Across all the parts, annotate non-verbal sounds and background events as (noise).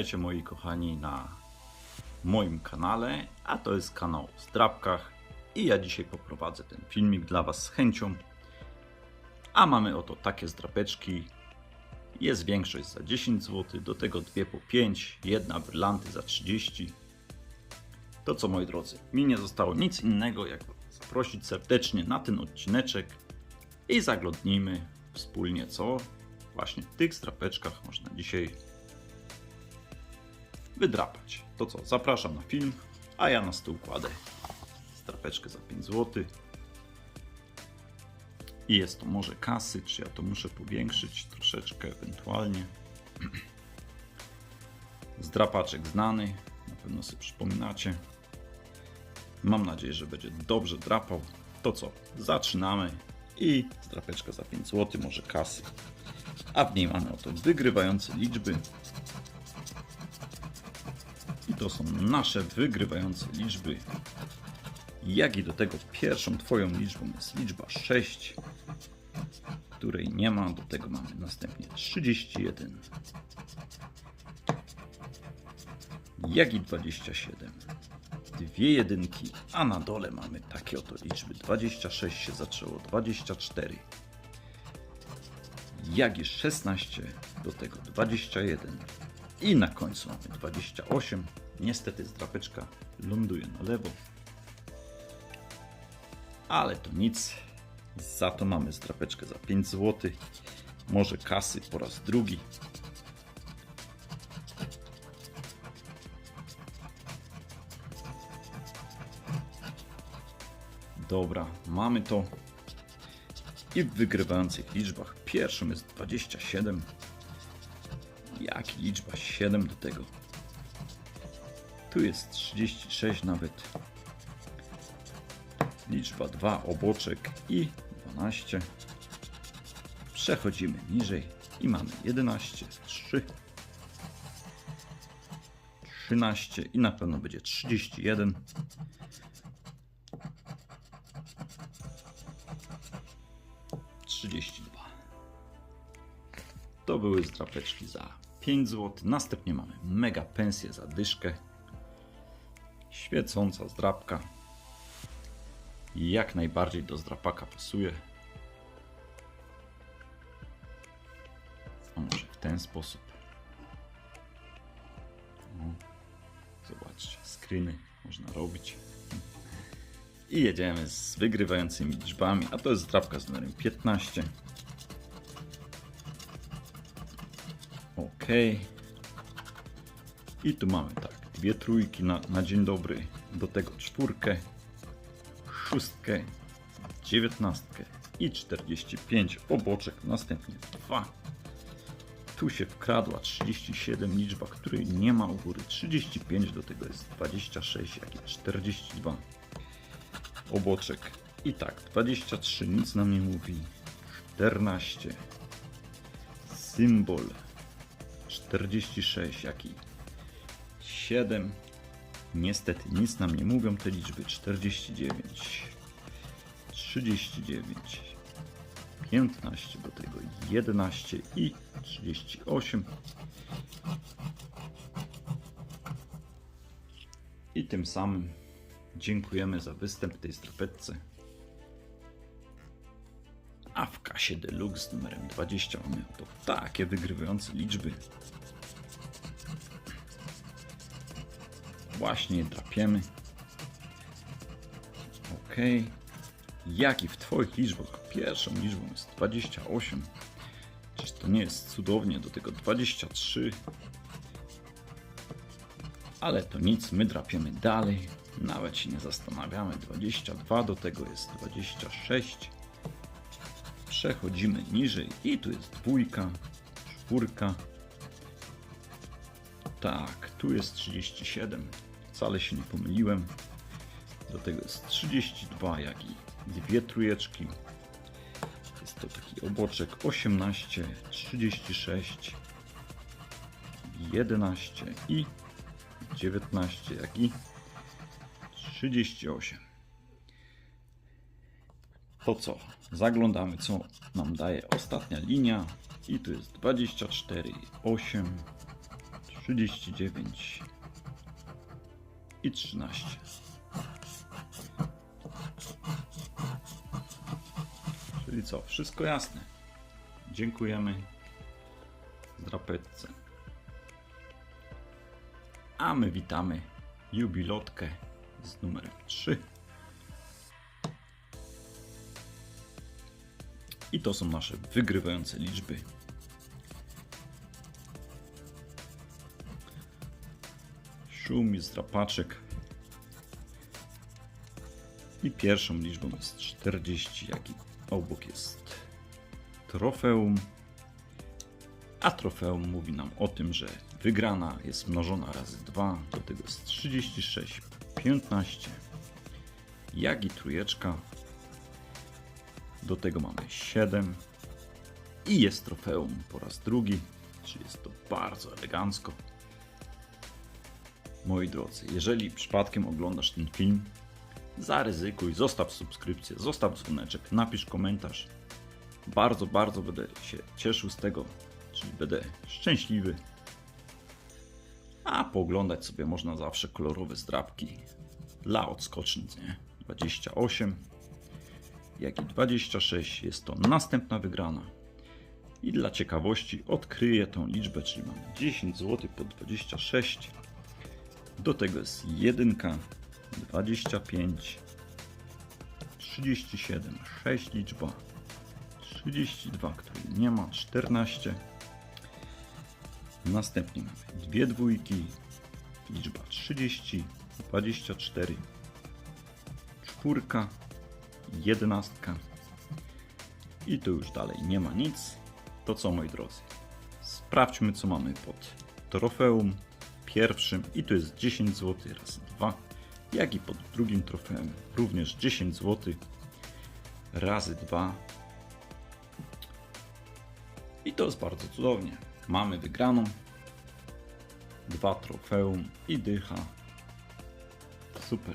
Witajcie moi kochani na moim kanale, a to jest kanał o zdrabkach i ja dzisiaj poprowadzę ten filmik dla Was z chęcią. A mamy oto takie zdrapeczki. Jest większość za 10 zł, do tego dwie po 5, jedna brylanty za 30. To co moi drodzy, mi nie zostało nic innego jak zaprosić serdecznie na ten odcineczek i zaglądnijmy wspólnie co właśnie w tych strapeczkach można dzisiaj wydrapać. To co, zapraszam na film, a ja na stół kładę strapeczkę za 5 zł. I jest to może kasy, czy ja to muszę powiększyć troszeczkę ewentualnie. (clears throat) Zdrapaczek znany, na pewno sobie przypominacie. Mam nadzieję, że będzie dobrze drapał. To co, zaczynamy i zdrapeczka za 5 zł, może kasy. A w niej mamy oto wygrywające liczby. To są nasze wygrywające liczby. Jak i do tego pierwszą Twoją liczbą jest liczba 6, której nie ma. Do tego mamy następnie 31. Jak i 27. Dwie jedynki, a na dole mamy takie oto liczby. 26 się zaczęło, 24 jak i 16, do tego 21 i na końcu mamy 28. Niestety zdrapeczka ląduje na lewo, ale to nic. Za to mamy zdrapeczkę za 5 zł. Może kasy po raz drugi. Dobra, mamy to. I w wygrywających liczbach pierwszą jest 27. Jak liczba 7 do tego? Tu jest 36 nawet. Liczba 2 oboczek i 12. Przechodzimy niżej i mamy 11, 3, 13 i na pewno będzie 31. Trzydzieści dwa. To były zdrapeczki za 5 zł. Następnie mamy mega pensję za dyszkę. Świecąca zdrapka. Jak najbardziej do zdrapaka pasuje. A może w ten sposób. Zobaczcie, screeny można robić. I jedziemy z wygrywającymi liczbami, a to jest zdrapka z numerem 15. Ok. I tu mamy tak, dwie trójki na, na dzień dobry, do tego czwórkę, szóstkę, dziewiętnastkę i 45 oboczek, następnie dwa. Tu się wkradła 37 liczba, której nie ma u góry. 35 do tego jest 26, jak i 42 oboczek. I tak, 23 nic nam nie mówi. 14 symbol 46, jak i 7. Niestety nic nam nie mówią te liczby. 49, 39, 15 do tego 11 i 38. I tym samym dziękujemy za występ tej strapetce. A w kasie Deluxe z numerem 20 mamy to takie wygrywające liczby. Właśnie drapiemy. Ok. Jak i w Twoich liczbach pierwszą liczbą jest 28. Czyż to nie jest cudownie? Do tego 23. Ale to nic, my drapiemy dalej. Nawet się nie zastanawiamy. 22 do tego jest 26. Przechodzimy niżej i tu jest dwójka, czwórka. Tak, tu jest 37. Wcale się nie pomyliłem. Do tego jest 32, jak i dwie trójeczki. Jest to taki oboczek 18, 36, 11 i 19, jak i 38. To co? Zaglądamy, co nam daje ostatnia linia. I tu jest 24, 8, 39 i 13. Czyli co? Wszystko jasne. Dziękujemy drapetce. A my witamy jubilotkę z numerem 3. I to są nasze wygrywające liczby. Jest drapaczek. I pierwszą liczbą jest 40, jak i obok jest trofeum. A trofeum mówi nam o tym, że wygrana jest mnożona razy 2, do tego jest 36, 15, jak i trójeczka. Do tego mamy 7 i jest trofeum po raz drugi, czyli jest to bardzo elegancko. Moi drodzy, jeżeli przypadkiem oglądasz ten film, zaryzykuj, zostaw subskrypcję, zostaw dzwoneczek, napisz komentarz. Bardzo, bardzo będę się cieszył z tego, czyli będę szczęśliwy. A pooglądać sobie można zawsze kolorowe zdrabki dla odskocznic, nie? 28, jak i 26 jest to następna wygrana. I dla ciekawości odkryję tą liczbę, czyli mamy 10 zł po 26. Do tego jest 1, 25, 37, 6 liczba, 32, której nie ma, 14. Następnie mamy dwie dwójki, liczba 30, 24, czwórka, jedenastka i tu już dalej nie ma nic. To co moi drodzy, sprawdźmy co mamy pod trofeum pierwszym i tu jest 10 zł raz 2, jak i pod drugim trofeum również 10 zł razy 2 i to jest bardzo cudownie. Mamy wygraną, dwa trofeum i dycha. Super.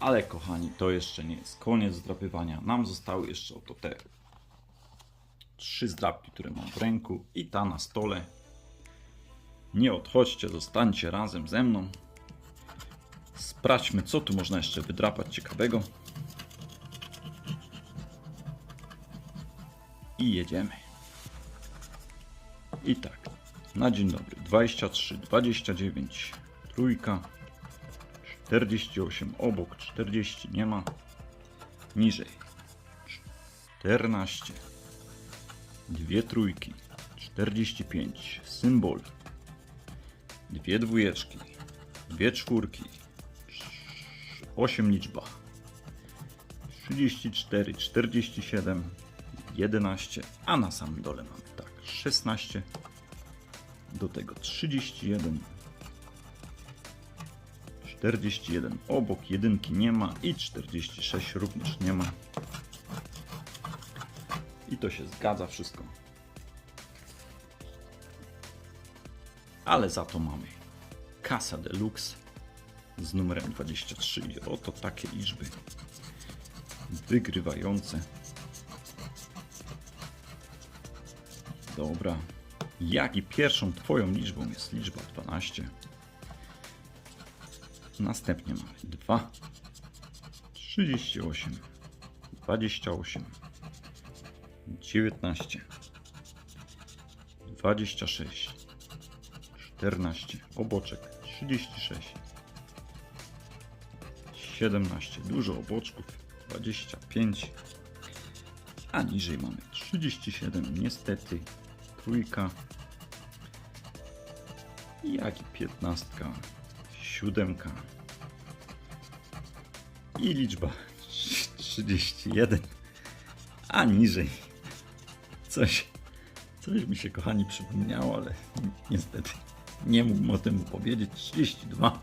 Ale kochani, to jeszcze nie jest koniec zdrapywania. Nam zostały jeszcze oto te trzy zdrapki, które mam w ręku i ta na stole. Nie odchodźcie, zostańcie razem ze mną. Sprawdźmy, co tu można jeszcze wydrapać ciekawego. I jedziemy. I tak, na dzień dobry. 23, 29, trójka, 48 obok, 40 nie ma. Niżej. 14. Dwie trójki. 45. Symbol. Dwie dwójeczki. Dwie czwórki. 8 liczba. 34, 47, 11, a na samym dole mamy tak 16, do tego 31, 41 obok, jedynki nie ma i 46 również nie ma. I to się zgadza wszystko. Ale za to mamy Casa Deluxe z numerem 23 i oto takie liczby wygrywające. Dobra. Jak i pierwszą Twoją liczbą jest liczba 12. Następnie mamy 2, 38, 28, 19, 26, 14, oboczek 36, 17, dużo oboczków 25, a niżej mamy 37, niestety trójka, jak i 15, siódemka i liczba 31, a niżej coś, coś mi się kochani przypomniało, ale niestety nie mógłbym o tym powiedzieć. 32,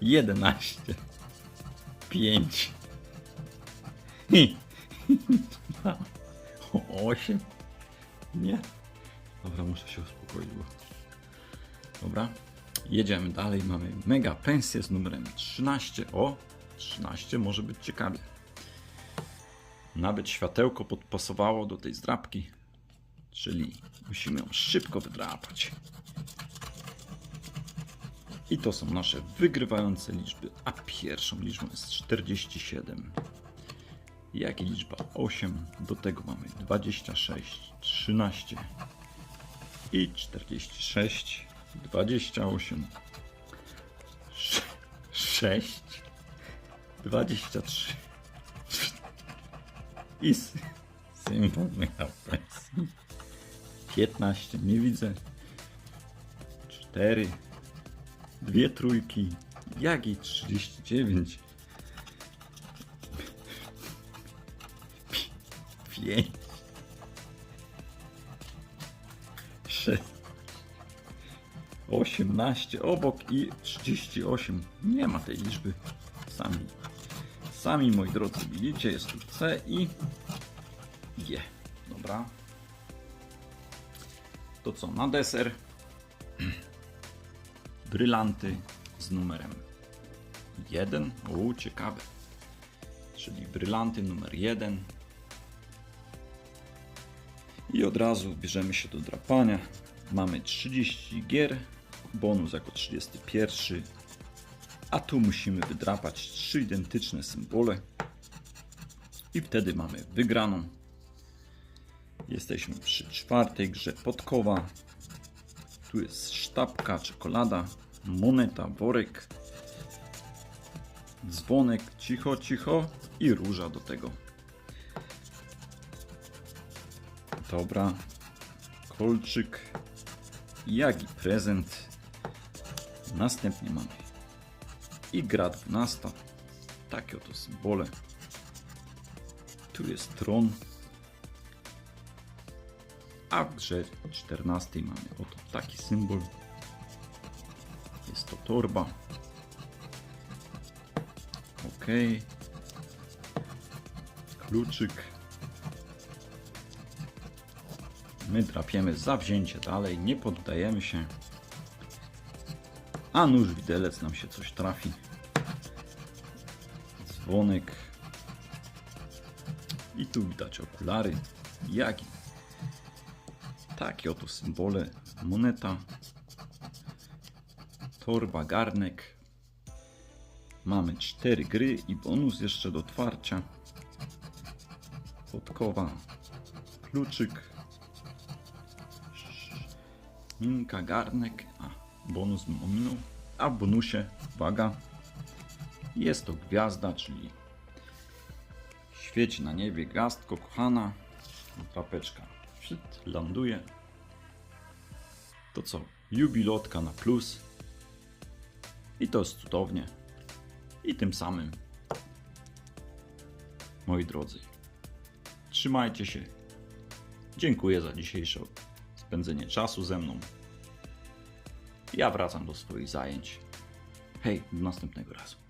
11, 5 i 8. Nie. Dobra, muszę się uspokoić, bo... Dobra. Jedziemy dalej. Mamy mega pensję z numerem 13. O, 13 może być ciekawie. Nawet światełko podpasowało do tej zdrabki. Czyli musimy ją szybko wydrapać. I to są nasze wygrywające liczby. A pierwszą liczbą jest 47. Jak i liczba 8. Do tego mamy 26, 13 i 46, 28, 6, 23 i symbol Michał Presji. 15, nie widzę. 4, dwie trójki, jak i 39. 5, 6, 18 obok i 38. Nie ma tej liczby. Sami, sami moi drodzy widzicie, jest tu C i G. Dobra. To co, na deser? (clears throat) Brylanty z numerem 1. O, ciekawe. Czyli brylanty numer 1. I od razu bierzemy się do drapania. Mamy 30 gier, bonus jako 31. A tu musimy wydrapać trzy identyczne symbole. I wtedy mamy wygraną. Jesteśmy przy czwartej grze podkowa. Tu jest sztabka, czekolada, moneta, worek, dzwonek, cicho, cicho i róża do tego. Dobra, kolczyk, jak i prezent. Następnie mamy i gra 12. Takie oto symbole. Tu jest tron. A w grze 14 mamy oto taki symbol. Jest to torba. Ok. Kluczyk. My drapiemy zawzięcie dalej, nie poddajemy się. A nóż widelec nam się coś trafi. Dzwonek. I tu widać okulary. Jak takie oto symbole. Moneta. Torba, garnek. Mamy cztery gry i bonus jeszcze do otwarcia. Podkowa. Kluczyk. Minka, garnek. A, bonus mi ominął. A w bonusie, uwaga, jest to gwiazda, czyli świeci na niebie gwiazdko kochana. Papeczka Szyt, ląduje. To co? Jubilotka na plus. I to jest cudownie. I tym samym, moi drodzy, trzymajcie się. Dziękuję za dzisiejsze spędzenie czasu ze mną. Ja wracam do swoich zajęć. Hej, do następnego razu.